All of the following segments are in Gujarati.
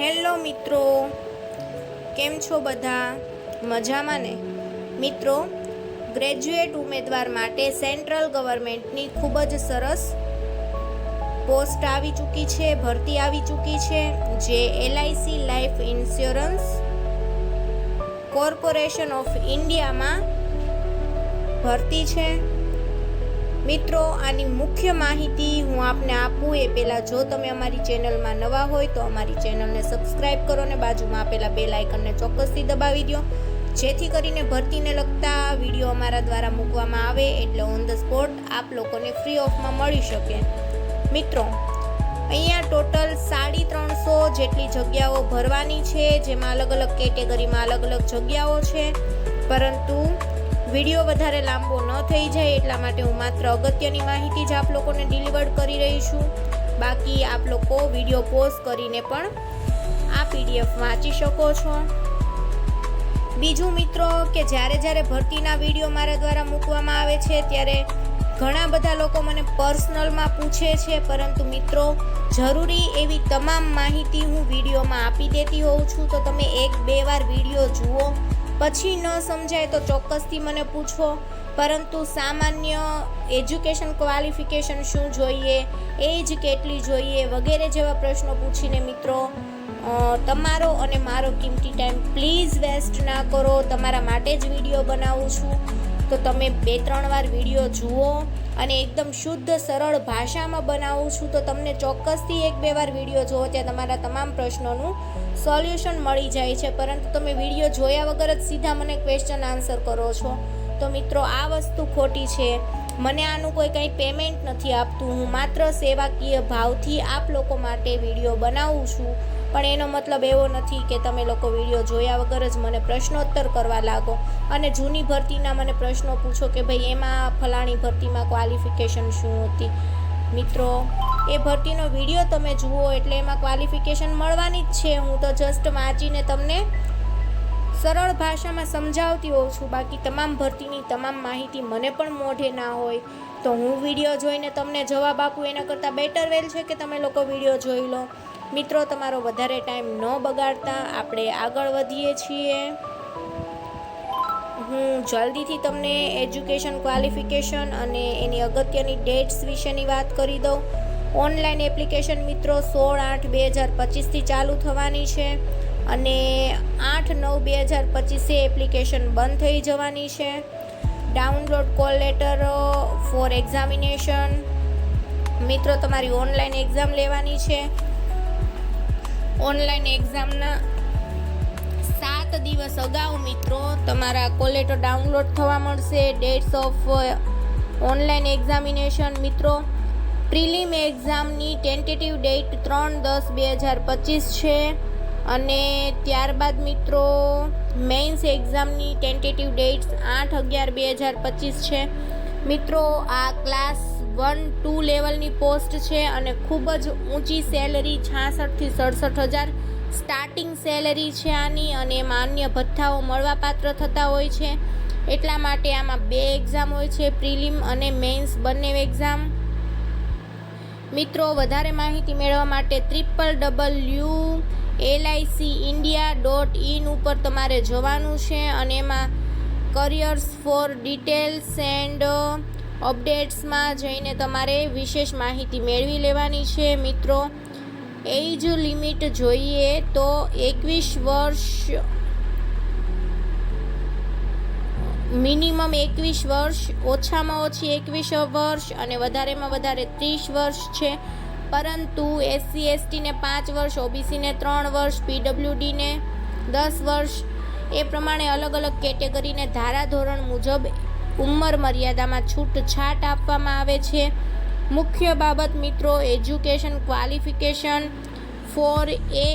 હેલો મિત્રો, કેમ છો બધા? મજામાં ને? મિત્રો, ગ્રેજ્યુએટ ઉમેદવાર માટે સેન્ટ્રલ ગવર્મેન્ટની ખૂબ જ સરસ પોસ્ટ આવી ચૂકી છે, ભરતી આવી ચૂકી છે, જે LIC life insurance corporation of ઇન્ડિયામાં ભરતી છે. મિત્રો, આની મુખ્ય માહિતી હું આપને આપું એ પહેલાં જો તમે અમારી ચેનલમાં નવા હોય તો અમારી ચેનલને સબસ્ક્રાઇબ કરો અને બાજુમાં આપેલા બે લાઇકનને ચોક્કસથી દબાવી દો જેથી કરીને ભરતીને લગતા વીડિયો અમારા દ્વારા મૂકવામાં આવે એટલે ઓન ધ સ્પોટ આપ લોકોને ફ્રી ઓફમાં મળી શકે. મિત્રો, અહીંયા ટોટલ સાડી ત્રણસો જેટલી જગ્યાઓ ભરવાની છે, જેમાં અલગ અલગ કેટેગરીમાં અલગ અલગ જગ્યાઓ છે. પરંતુ વીડિયો વધારે લાંબો ન થઈ જાય એટલા માટે હું માત્ર અગત્યની માહિતી જ આપ લોકોને ડિલિવર કરી રહી છું. બાકી આપ લોકો વીડિયો પોઝ કરીને પણ આ પીડીએફ વાંચી શકો છો. બીજું મિત્રો કે જ્યારે જ્યારે ભરતીના વીડિયો મારા દ્વારા મૂકવામાં આવે છે, ત્યારે ઘણા બધા લોકો મને પર્સનલમાં પૂછે છે, પરંતુ મિત્રો, જરૂરી એવી તમામ માહિતી હું વિડીયોમાં આપી દેતી હોઉં છું. તો તમે એક બે વાર વીડિયો જુઓ પછી ન સમજાય તો ચોક્કસથી મને પૂછો. પરંતુ સામાન્ય એજ્યુકેશન ક્વોલિફિકેશન શું જોઈએ, એજ કેટલી જોઈએ વગેરે જેવા પ્રશ્નો પૂછીને મિત્રો તમારો અને મારો કિંમતી ટાઈમ પ્લીઝ વેસ્ટ ના કરો. તમારા માટે જ વીડિયો બનાવું છું. તો તમે બે, ત્રણ વાર વીડિયો જુઓ અને એકદમ શુદ્ધ, સરળ ભાષામાં બનાવું છું, તો તમને ચોક્કસથી એક, બે વાર વીડિયો જુઓ, ત્યાં તમારા તમામ પ્રશ્નોનું સોલ્યુશન મળી જાય છે. પરંતુ તમે વીડિયો જોયા વગર જ સીધા મને ક્વેશ્ચન આન્સર કરો છો. તો મિત્રો, આ વસ્તુ ખોટી છે. મને આનું કોઈ કંઈ પેમેન્ટ નથી આપતું. હું માત્ર સેવાકીય ભાવથી આપ લોકો માટે વીડિયો બનાવું છું. પણ એનો મતલબ એવો નથી કે તમે લોકો વીડિયો જોયા વગર જ મને પ્રશ્નોત્તર કરવા લાગો. અને જૂની ભરતીના મને પ્રશ્નો પૂછો કે ભાઈ, એમાં ફલાણી ભરતીમાં ક્વોલિફિકેશન શું હતી? મિત્રો, એ ભરતીનો વીડિયો તમે જુઓ એટલે એમાં ક્વોલિફિકેશન મળવાની જ છે. હું તો જસ્ટ વાંચીને તમને સરળ ભાષામાં સમજાવતી હોઉં છું. બાકી તમામ ભરતીની તમામ માહિતી મને પણ મોઢે ના હોય. તો હું વીડિયો જોઈને તમને જવાબ આપું. એના કરતાં બેટર વેલ છે કે તમે લોકો વીડિયો જોઈ લો. મિત્રો, તમારો વધારે ટાઈમ ન બગાડતા. આપણે આગળ વધીએ છીએ. હું જલ્દીથી તમને એજ્યુકેશન ક્વોલિફિકેશન અને એની અગત્યની ડેટ્સ વિશેની વાત કરી દઉં. ઓનલાઈન એપ્લિકેશન મિત્રો, સોળ આઠ બે હજાર પચીસથી ચાલુ થવાની છે. અને આઠ નવ બે હજાર પચીસે એપ્લિકેશન બંધ થઈ જવાની છે. Download call letter for examination. મિત્રો, તમારી ઓનલાઈન એક્ઝામ લેવાની છે. ઓનલાઈન એક્ઝામના સાત દિવસ અગાઉ, મિત્રો, તમારા કોલેટો ડાઉનલોડ થવા મળશે. ડેટ્સ ઓફ ઓનલાઈન એક્ઝામિનેશન, મિત્રો. પ્રિલિમ એક્ઝામની ટેન્ટેટિવ ડેટ ત્રણ દસ બે હજાર પચીસ છે. અને ત્યારબાદ મિત્રો, મેઇન્સ એક્ઝામની ટેન્ટેટિવ ડેટ્સ આઠ અગિયાર બે હજાર પચીસ છે. મિત્રો, આ ક્લાસ વન ટુ લેવલની પોસ્ટ છે અને ખૂબ જ ઊંચી સેલરી છાસઠથી સડસઠ હજાર સ્ટાર્ટિંગ સેલરી છે આની અને એમાં અન્ય ભથ્થાઓ મળવાપાત્ર થતા હોય છે. એટલા માટે આમાં બે એક્ઝામ હોય છે, પ્રિલિમ અને મેઇન્સ બંને એક્ઝામ. મિત્રો, વધારે માહિતી મેળવવા માટે triple W LIC India dot in ઉપર તમારે જવાનું છે અને એમાં કરિયર્સ ફોર ડિટેલ્સ એન્ડ અપડેટ્સમાં જઈને તમારે વિશેષ માહિતી મેળવી લેવાની છે. મિત્રો, એજ લિમિટ જોઈએ તો એકવીસ વર્ષ મિનિમમ એકવીસ વર્ષ, ઓછામાં ઓછી એકવીસ વર્ષ અને વધારેમાં વધારે ત્રીસ વર્ષ છે. પરંતુ એસસી એસટીને પાંચ વર્ષ ઓબીસીને ત્રણ વર્ષ પીડબ્લ્યુડીને દસ વર્ષ, એ પ્રમાણે અલગ અલગ કેટેગરીને ધારાધોરણ મુજબ ઉંમર મર્યાદામાં છૂટછાટ આપવામાં આવે છે. મુખ્ય બાબત મિત્રો, education qualification, for A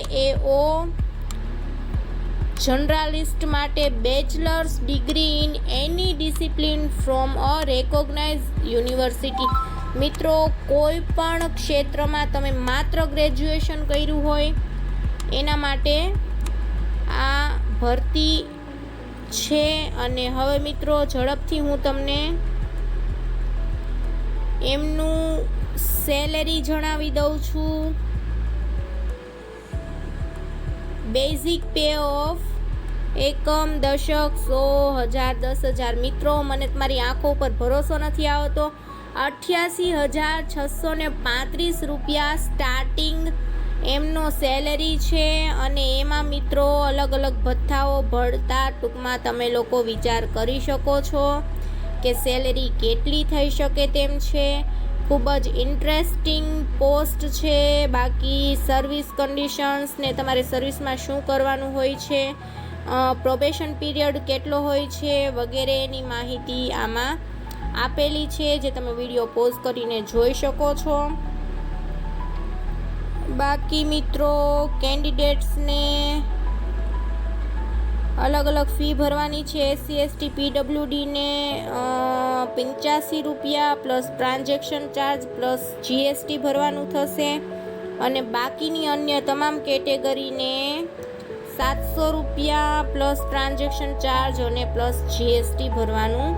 AO generalist માટે bachelor's degree in any discipline from a recognise university. મિત્રો, કોઈ પણ ક્ષેત્રમાં તમે માત્ર ગ્રેજ્યુએશન કર્યું હોય, એના માટે આ ભરતી છે અને હવે મિત્રો, ઝડપથી હું તમને એમનું સેલેરી જણાવી દઉં છું. બેઝિક પે ઓફ એકમ, દશક સો હજાર, દસ હજાર મિત્રો, મને તમારી આંખો ઉપર ભરોસો નથી આવતો. અઠ્યાસી હજાર છસો ને પાંત્રીસ રૂપિયા સ્ટાર્ટિંગ એમનો સેલેરી છે અને એમાં મિત્રો અલગ અલગ ભથ્થાઓ ભળતા ટૂંકમાં તમે લોકો વિચાર કરી શકો છો કે સેલેરી કેટલી થઈ શકે તેમ છે. ખૂબ જ ઇન્ટરેસ્ટિંગ પોસ્ટ છે. બાકી સર્વિસ કન્ડિશન્સ ને તમારે સર્વિસમાં શું કરવાનું હોય છે? પ્રોબેશન પીરિયડ કેટલો હોય છે વગેરેની માહિતી આમાં આપેલી છે, જે તમે વીડિયો પોઝ કરીને જોઈ શકો છો. બાકી મિત્રો કેન્ડિડેટ્સને અલગ અલગ ફી ભરવાની છે. એસસી એસટી પીડબ્લ્યુડીને પંચ્યાસી રૂપિયા plus transaction charge plus GST ભરવાનું થશે. અને બાકીની અન્ય તમામ કેટેગરીને સાતસો રૂપિયા પ્લસ ટ્રાન્ઝેક્શન ચાર્જ અને પ્લસ જીએસટી ભરવાનું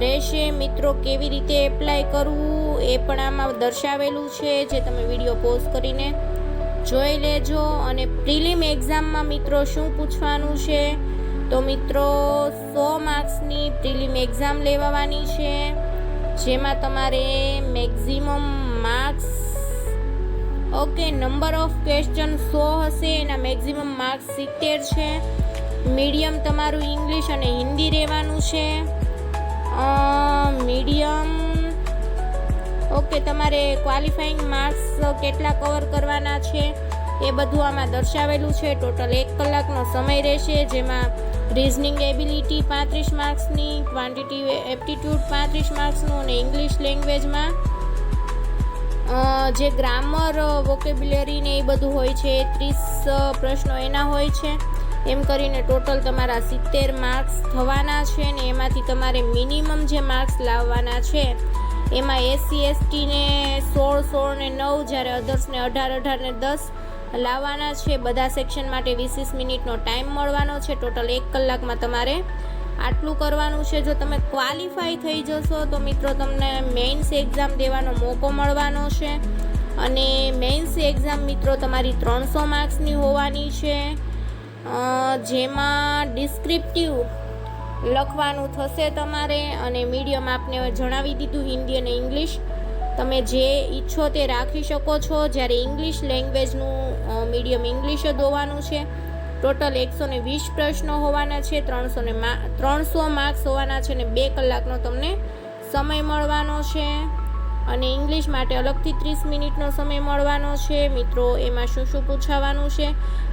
રહેશે. મિત્રો, કેવી રીતે એપ્લાય કરવું એ પણ આમાં દર્શાવેલું છે જે તમે વીડિયો પોઝ કરીને જોઈ લેજો. અને પ્રિલિમ એક્ઝામમાં મિત્રો શું પૂછવાનું છે? તો મિત્રો, સો માર્ક્સની પ્રિલિમ એક્ઝામ લેવાની છે. જેમાં તમારે maximum marks okay number of question સો હશે, એના મેક્ઝિમમ માર્ક્સ સિત્તેર છે. મીડિયમ તમારું ઇંગ્લિશ અને હિન્દી રહેવાનું છે. મીડિયમ ઓકે તમારે ક્વોલિફાઈંગ માર્ક્સ કેટલા કવર કરવાના છે, એ બધું આમાં દર્શાવેલું છે. ટોટલ એક કલાકનો સમય રહેશે, જેમાં રિઝનિંગ એબિલિટી પાંત્રીસ માર્ક્સની ક્વોન્ટિટી એપ્ટિટ્યૂડ પાંત્રીસ માર્ક્સનું અને ઇંગ્લિશ લેંગ્વેજમાં જે ગ્રામર વોકેબ્યુલરી ને એ બધું હોય છે, ત્રીસ પ્રશ્નો એના હોય છે. એમ કરીને ટોટલ તમારા સિત્તેર માર્ક્સ થવાના છે ને એમાંથી તમારે મિનિમમ જે માર્ક્સ લાવવાના છે, એમાં એસસી એસટીને સોળ સોળ ને નવ, જ્યારે અધર્સને અઢાર અઢાર ને દસ લાવવાના છે. બધા સેક્શન માટે વીસ વીસ મિનિટનો ટાઈમ મળવાનો છે. ટોટલ એક કલાકમાં તમારે આટલું કરવાનું છે. જો તમે ક્વોલિફાઈ થઈ જશો, તો મિત્રો તમને મેઇન્સ એક્ઝામ દેવાનો મોકો મળવાનો છે. અને મેઇન્સ એક્ઝામ મિત્રો તમારી ત્રણસો માર્ક્સની હોવાની છે. જેમાં ડિસ્ક્રિપ્ટિવ લખવાનું થશે તમારે અને મીડિયમ આપને જણાવી દીધું હિન્દી અને ઇંગ્લિશ. તમે જે ઈચ્છો તે રાખી શકો છો. જ્યારે ઇંગ્લિશ લેંગ્વેજનું મીડિયમ ઇંગ્લિશ જ હોવાનું છે. ટોટલ એકસો ને વીસ પ્રશ્નો હોવાના છે, ત્રણસો ને ત્રણસો માર્ક્સ હોવાના છે ને બે કલાકનો તમને સમય મળવાનો છે. અને ઇંગ્લિશ માટે અલગથી ત્રીસ મિનિટનો સમય મળવાનો છે. મિત્રો, એમાં શું શું પૂછાવાનું છે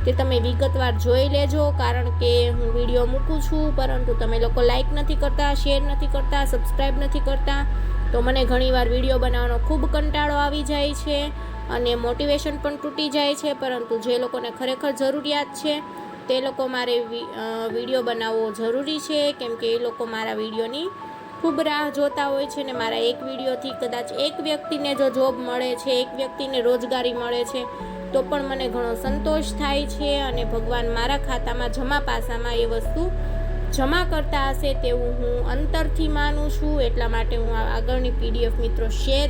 તે તમે વિગતવાર જોઈ લેજો, કારણ કે હું વીડિયો મૂકું છું, પરંતુ તમે લોકો લાઇક નથી કરતા, શેર નથી કરતા, સબસ્ક્રાઈબ નથી કરતા, તો મને ઘણીવાર વીડિયો બનાવવાનો ખૂબ કંટાળો આવી જાય છે. અને મોટિવેશન પણ તૂટી જાય છે, પરંતુ જે લોકોને ખરેખર જરૂરિયાત છે, તે લોકો મારે વીડિયો બનાવવો જરૂરી છે, કેમ કે એ લોકો મારા વિડીયોની ખૂબ રાહ જોતા હોય છે ને મારા એક વિડીયોથી કદાચ એક વ્યક્તિને જો જોબ મળે છે, એક વ્યક્તિને રોજગારી મળે છે, તો પણ મને ઘણો સંતોષ થાય છે અને ભગવાન મારા ખાતામાં જમા પાસામાં એ વસ્તુ જમા કરતા હશે તેવું હું અંતરથી માનું છું. એટલા માટે હું આગળની પીડીએફ મિત્રો શેર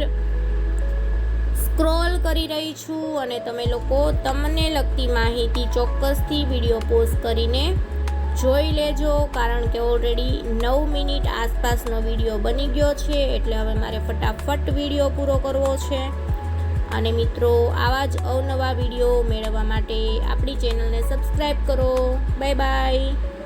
સ્ક્રોલ કરી રહી છું અને તમે લોકો તમને લગતી માહિતી ચોક્કસથી વીડિયો પોસ્ટ કરીને જોઈ લેજો, કારણ કે ઓલરેડી નવ મિનિટ આસપાસનો વીડિયો બની ગયો છે, એટલે હવે મારે ફટાફટ વીડિયો પૂરો કરવો છે. અને મિત્રો, આવા જ અવનવા વીડિયો મેળવવા માટે આપણી ચેનલને સબસ્ક્રાઈબ કરો. Bye bye.